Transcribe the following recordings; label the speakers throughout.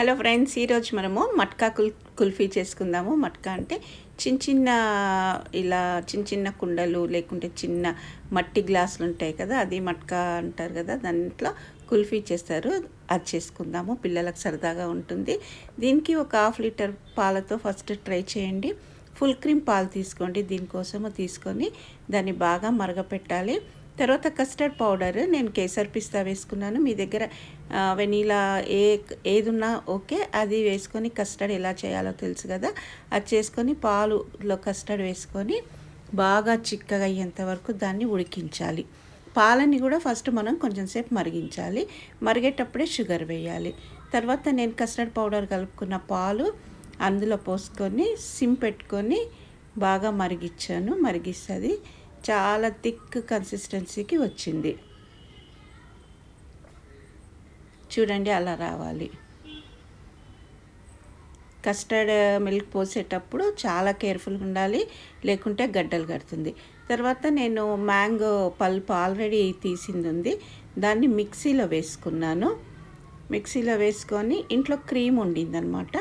Speaker 1: Hello friends ఈరోజు మనము మట్కా కుల్ కుల్ఫీ చేసుకుందాము. మట్కా అంటే చిన్న చిన్న ఇలా చిన్న చిన్న కుండలు లేకుంటే చిన్న మట్టి గ్లాసులు ఉంటాయి కదా అది మట్కా అంటారు కదా దాంట్లో కుల్ఫీ చేస్తారు. అది చేసుకుందాము. పిల్లలకు సరదాగా ఉంటుంది. దీనికి ఒక హాఫ్ లీటర్ పాలతో ఫస్ట్ ట్రై చేయండి. ఫుల్ క్రీమ్ పాలు తీసుకోండి. దీనికోసము తీసుకొని దాన్ని బాగా మరగపెట్టాలి. తర్వాత కస్టర్డ్ పౌడర్ నేను కేసర్ పిస్తా వేసుకున్నాను. మీ దగ్గర వెనీలా ఏ ఏదున్నా ఓకే అది వేసుకొని కస్టర్డ్ ఎలా చేయాలో తెలుసు కదా. అది చేసుకొని పాలులో కస్టర్డ్ వేసుకొని బాగా చిక్కగా అయ్యేంత వరకు దాన్ని ఉడికించాలి. పాలని కూడా ఫస్ట్ మనం కొంచెం సేపు మరిగించాలి. మరిగేటప్పుడే షుగర్ వేయాలి. తర్వాత నేను కస్టర్డ్ పౌడర్ కలుపుకున్న పాలు అందులో పోసుకొని సిమ్ పెట్టుకొని బాగా మరిగించాను. మరిగిస్తుంది. చాలా థిక్ కన్సిస్టెన్సీకి వచ్చింది. చూడండి అలా రావాలి. కస్టర్డ్ మిల్క్ పోసేటప్పుడు చాలా కేర్ఫుల్గా ఉండాలి లేకుంటే గడ్డలు కడుతుంది. తర్వాత నేను మ్యాంగో పల్ప్ ఆల్రెడీ తీసింది ఉంది. దాన్ని మిక్సీలో వేసుకున్నాను. మిక్సీలో వేసుకొని ఇంట్లో క్రీమ్ ఉండిందనమాట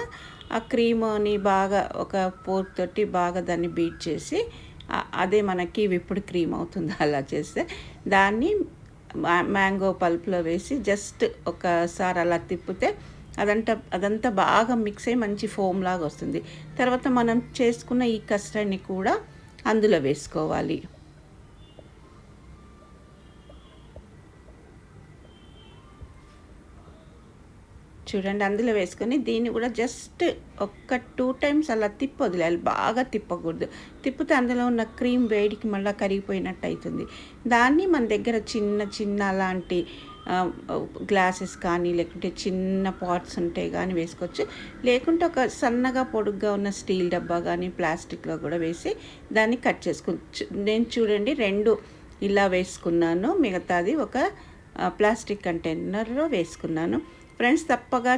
Speaker 1: ఆ క్రీమ్ని బాగా ఒక పోర్క్ తోటి బాగా దాన్ని బీట్ చేసి అదే మనకి విప్పుడు క్రీమ్ అవుతుంది అలా చేస్తే. దాన్ని మ్యాంగో పల్ప్లో వేసి జస్ట్ ఒకసారి అలా తిప్పితే అదంతా అదంతా బాగా మిక్స్ అయ్యి మంచి ఫోమ్ లాగా వస్తుంది. తర్వాత మనం చేసుకున్న ఈ కస్టర్డ్ని కూడా అందులో వేసుకోవాలి. చూడండి అందులో వేసుకొని దీన్ని కూడా జస్ట్ ఒక్క టూ టైమ్స్ అలా తిప్పి వదిలేయాలి. బాగా తిప్పకూడదు. తిప్పితే అందులో ఉన్న క్రీమ్ వేడికి మళ్ళీ కరిగిపోయినట్టు అవుతుంది దాన్ని మన దగ్గర చిన్న చిన్న అలాంటి గ్లాసెస్ కానీ లేకుంటే చిన్న పాట్స్ ఉంటాయి కానీ వేసుకోవచ్చు. లేకుంటే ఒక సన్నగా పొడుగ్గా ఉన్న స్టీల్ డబ్బా కానీ ప్లాస్టిక్లో కూడా వేసి దాన్ని కట్ చేసుకోవచ్చు. నేను చూడండి రెండు ఇలా వేసుకున్నాను. మిగతాది ఒక ప్లాస్టిక్ కంటైనర్లో వేసుకున్నాను. ఫ్రెండ్స్ తప్పగా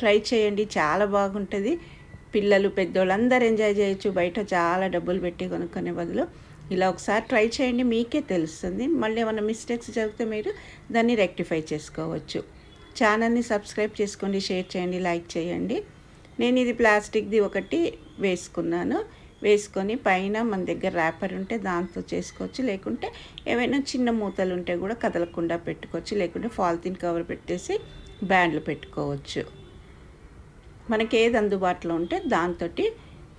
Speaker 1: ట్రై చేయండి. చాలా బాగుంటుంది. పిల్లలు పెద్దోళ్ళు అందరు ఎంజాయ్ చేయొచ్చు. బయట చాలా డబ్బులు పెట్టి కొనుక్కునే బదులు ఇలా ఒకసారి ట్రై చేయండి. మీకే తెలుస్తుంది. మళ్ళీ ఏమైనా మిస్టేక్స్ జరిగితే మీరు దాన్ని రెక్టిఫై చేసుకోవచ్చు. ఛానల్ని సబ్స్క్రైబ్ చేసుకోండి. షేర్ చేయండి. లైక్ చేయండి. నేను ఇది ప్లాస్టిక్ది ఒకటి వేసుకున్నాను. వేసుకొని పైన మన దగ్గర ర్యాపర్ ఉంటే దాంతో చేసుకోవచ్చు. లేకుంటే ఏవైనా చిన్న మూతలు ఉంటే కూడా కదలకుండా పెట్టుకోవచ్చు. లేకుంటే ఫాల్తిన్ కవర్ పెట్టేసి బ్యాండ్లు పెట్టుకోవచ్చు. మనకి ఏది అందుబాటులో ఉంటే దాంతో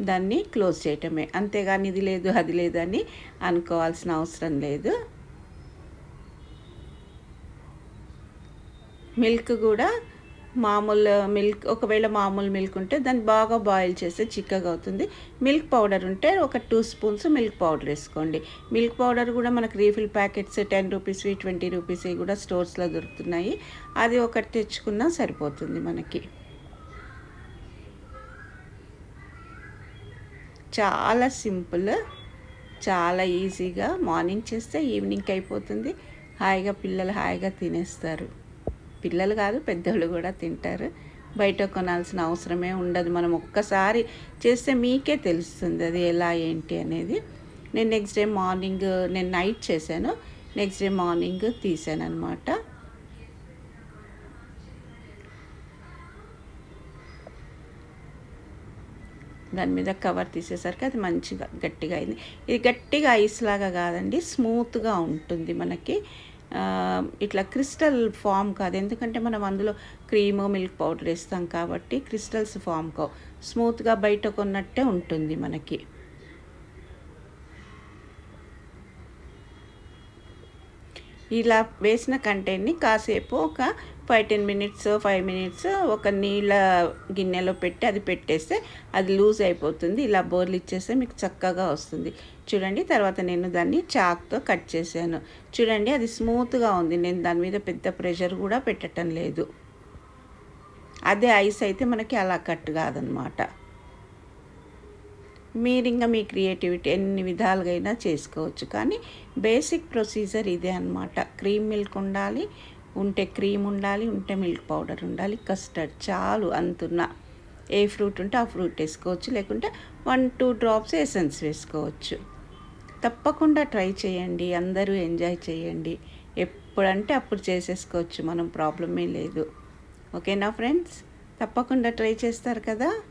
Speaker 1: దాన్ని క్లోజ్ చేయటమే. అంతేగాని ఇది లేదు అది లేదు అని అనుకోవాల్సిన అవసరం లేదు. మిల్క్ కూడా మామూలు మిల్క్ ఒకవేళ మామూలు మిల్క్ ఉంటే దాన్ని బాగా బాయిల్ చేస్తే చిక్కగా అవుతుంది. మిల్క్ పౌడర్ ఉంటే ఒక టూ స్పూన్స్ మిల్క్ పౌడర్ వేసుకోండి. మిల్క్ పౌడర్ కూడా మనకు రీఫిల్ ప్యాకెట్స్ టెన్ రూపీస్వి ట్వంటీ రూపీస్ కూడా స్టోర్స్లో దొరుకుతున్నాయి. అది ఒకటి తెచ్చుకున్నా సరిపోతుంది మనకి. చాలా సింపుల్ చాలా ఈజీగా మార్నింగ్ చేస్తే ఈవినింగ్కి అయిపోతుంది. హాయిగా పిల్లలు హాయిగా తినేస్తారు. పిల్లలు కాదు పెద్దోళ్ళు కూడా తింటారు. బయట కొనాల్సిన అవసరమే ఉండదు. మనం ఒక్కసారి చేస్తే మీకే తెలుస్తుంది అది ఎలా ఏంటి అనేది. నేను నెక్స్ట్ డే మార్నింగ్ నేను నైట్ చేశాను. నెక్స్ట్ డే మార్నింగ్ తీసాను అనమాట దాని మీద కవర్ తీసేసరికి అది మంచిగా గట్టిగా అయింది. ఇది గట్టిగా ఐస్ లాగా కాదండి స్మూత్గా ఉంటుంది మనకి. ఇట్లా క్రిస్టల్ ఫామ్ కాదు. ఎందుకంటే మనం అందులో క్రీము మిల్క్ పౌడర్ వేస్తాం కాబట్టి క్రిస్టల్స్ ఫామ్ కావు. స్మూత్గా బయట కొన్నట్టే ఉంటుంది మనకి. ఇలా వేసిన కంటెంట్ని కాసేపు ఒక five ten minutes five minutes ఒక నీళ్ళ గిన్నెలో పెట్టి అది పెట్టేస్తే అది లూజ్ అయిపోతుంది. ఇలా బోర్లు ఇచ్చేస్తే మీకు చక్కగా వస్తుంది. చూడండి తర్వాత నేను దాన్ని చాక్తో కట్ చేశాను. చూడండి అది స్మూత్గా ఉంది. నేను దాని మీద పెద్ద ప్రెషర్ కూడా పెట్టడం లేదు. అదే ఐస్ అయితే మనకి అలా కట్ కాదనమాట. మీరు ఇంకా మీ క్రియేటివిటీ ఎన్ని విధాలుగా అయినా చేసుకోవచ్చు. కానీ బేసిక్ ప్రొసీజర్ ఇదే అనమాట క్రీమ్ మిల్క్ ఉండాలి ఉంటే క్రీమ్ ఉండాలి ఉంటే మిల్క్ పౌడర్ ఉండాలి కస్టర్డ్ చాలు అంతున్న. ఏ ఫ్రూట్ ఉంటే ఆ ఫ్రూట్ వేసుకోవచ్చు లేకుంటే వన్ టూ డ్రాప్స్ ఎసెన్స్ వేసుకోవచ్చు. తప్పకుండా ట్రై చేయండి అందరూ ఎంజాయ్ చేయండి. ఎప్పుడంటే అప్పుడు చేసేసుకోవచ్చు మనం ప్రాబ్లమే లేదు. ఓకేనా ఫ్రెండ్స్? తప్పకుండా ట్రై చేస్తారు కదా?